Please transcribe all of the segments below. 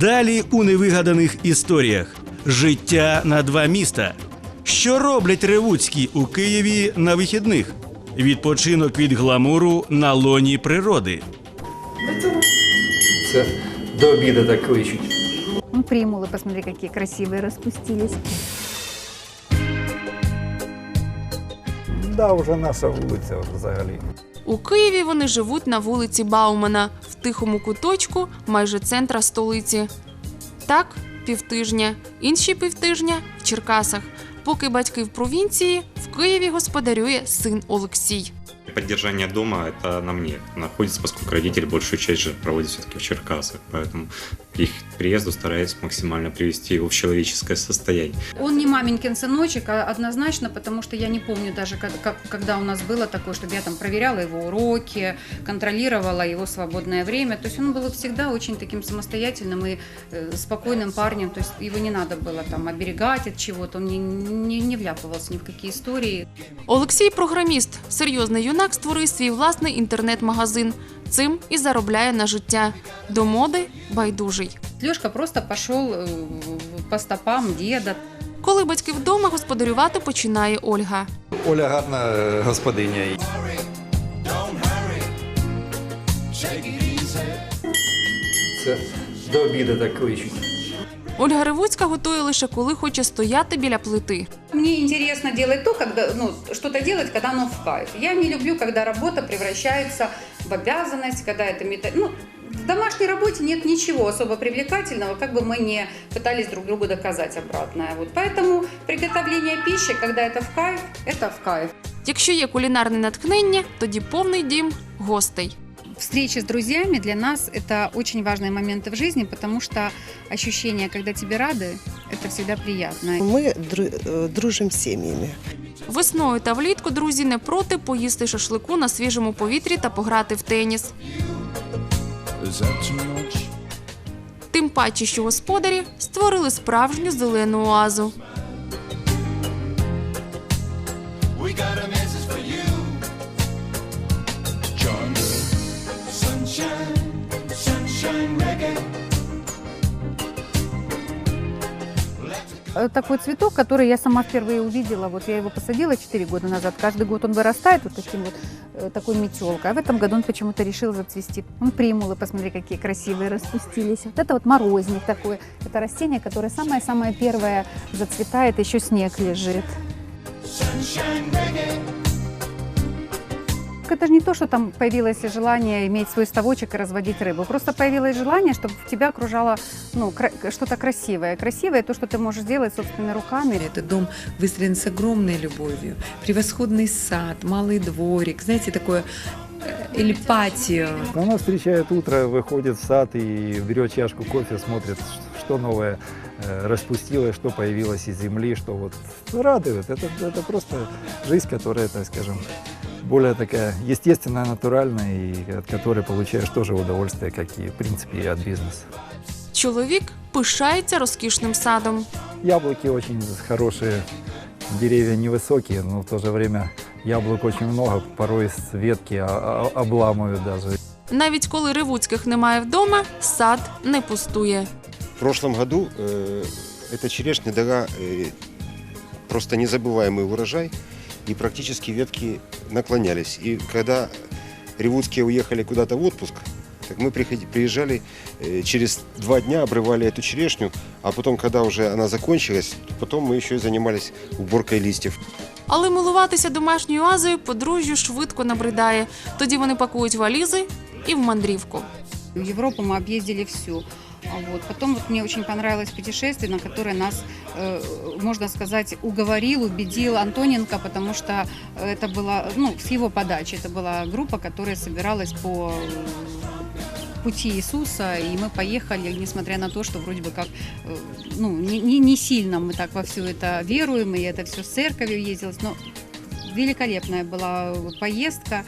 Далі у невигаданих історіях життя на два міста. Що роблять ревуцькі у Києві на вихідних? Відпочинок від гламуру на лоні природи. Це до обіду так кличуть. Ну, примулы, посмотри, какие красивые распустились. Да, вже наша вулиця взагалі. У Києві вони живуть на вулиці Баумана в тихому куточку майже центра столиці. Так, півтижня, інші півтижня в Черкасах. Поки батьки в провінції, в Києві господарює син Олексій Поддержание дома это на мне находится, поскольку родители большую часть же проводят все-таки в Черкасах. Поэтому к их приезду стараюсь максимально привести его в человеческое состояние. Он не маменькин сыночек, а однозначно, потому что я не помню даже, как, как- когда у нас было такое, чтобы я там проверяла его уроки, контролировала его свободное время. То есть он был всегда очень таким самостоятельным и э, спокойным парнем. То есть его не надо было там оберегать от чего-то, он не, не, не вляпывался ни в какие истории. Олексій програміст, серйозний юнак, створив свій власний інтернет-магазин. Цим і заробляє на життя. До моди байдужий. Лешка просто пошел э, по стопам деда, Коли батьки вдома господарювати починає Ольга. Оля гарна е, господиня. Це до обіду так кличуть. Ольга Ревуцька готує лише коли хоче стояти біля плити. Мне интересно делать то, когда, ну, что-то делать, когда оно в кайф. Я не люблю, когда работа превращается в обязанность, когда это мета... Ну, в домашней работе нет ничего особо привлекательного, как бы мы не пытались друг другу доказать обратное. Вот поэтому приготовление пищи, когда это в кайф, это в кайф. Якщо є кулінарне натхнення, тоді повний дім гостей. Встречи с друзьями для нас это очень важные моменты в жизни, потому что ощущение, когда тебе рады, это всегда приятно. Мы дру- э, дружим с семьями. Весною та влітку друзі не проти поїсти шашлику на свіжому повітрі та пограти в теніс. Тим паче, що господарі створили справжню зелену оазу. Э, Такой цветок, который я сама впервые увидела, вот я его посадила 4 года назад. Каждый год он вырастает вот таким вот, э, такой метелкой. А в этом году он почему-то решил зацвести. Он примулы, посмотри, какие красивые распустились. Вот это вот морозник такой. Это растение, которое самое-самое первое зацветает, еще снег лежит. Это же не то, что там появилось желание иметь свой ставочек и разводить рыбу. Просто появилось желание, чтобы тебя окружало ну, кра- что-то красивое. Красивое то, что ты можешь сделать собственными руками. Этот дом выстроен с огромной любовью. Превосходный сад, малый дворик, знаете, такое э, или патио. Она встречает утро, выходит в сад и берет чашку кофе, смотрит, ш- что новое э, распустилось, что появилось из земли, что вот радует. Это, это просто жизнь, которая, так скажем, более такая естественная, натуральная, и от которой получаешь тоже удовольствие, как и, в принципе, и от бизнеса. Чоловік пишається розкішним садом. Яблоки очень хорошие, деревья невысокие, но в то же время яблок очень много, порой с ветки а- а- обламывают даже. Навіть коли ревуцьких немає вдома, сад не пустує. В прошлом году э, эта черешня дала э, просто незабываемый урожай, и практически ветки наклонялись. И когда ревудские уехали куда-то в отпуск, так мы приходи- приезжали, э, через два дня обрывали эту черешню, а потом, когда уже она закончилась, потом мы еще и занимались уборкой листьев. Але милуватися домашньою оазою подружжю швидко набридає. Тоді вони пакують валізи і в мандрівку. В Европу мы объездили всю. А Вот. Потом вот мне очень понравилось путешествие, на которое нас, э, можно сказать, уговорил, убедил Антоненко, потому что это была, ну, с его подачи, это была группа, которая собиралась по э, пути Иисуса, и мы поехали, несмотря на то, что вроде бы как, э, ну, не, не, не сильно мы так во все это веруем, и это все с церковью ездилось, но великолепная была поездка.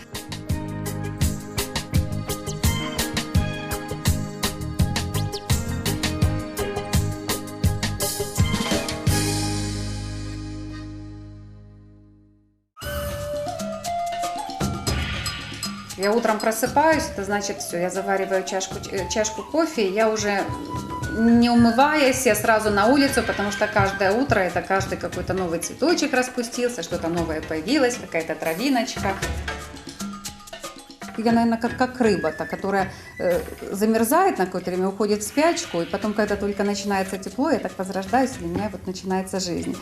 Я утром просыпаюсь, это значит все, я завариваю чашку, э, чашку кофе, я уже не умываясь, я сразу на улицу, потому что каждое утро это каждый какой-то новый цветочек распустился, что-то новое появилось, какая-то травиночка. Я, наверное, как, как рыба-то, которая э, замерзает на какое-то время, уходит в спячку, и потом, когда только начинается тепло, я так возрождаюсь, для меня вот начинается жизнь.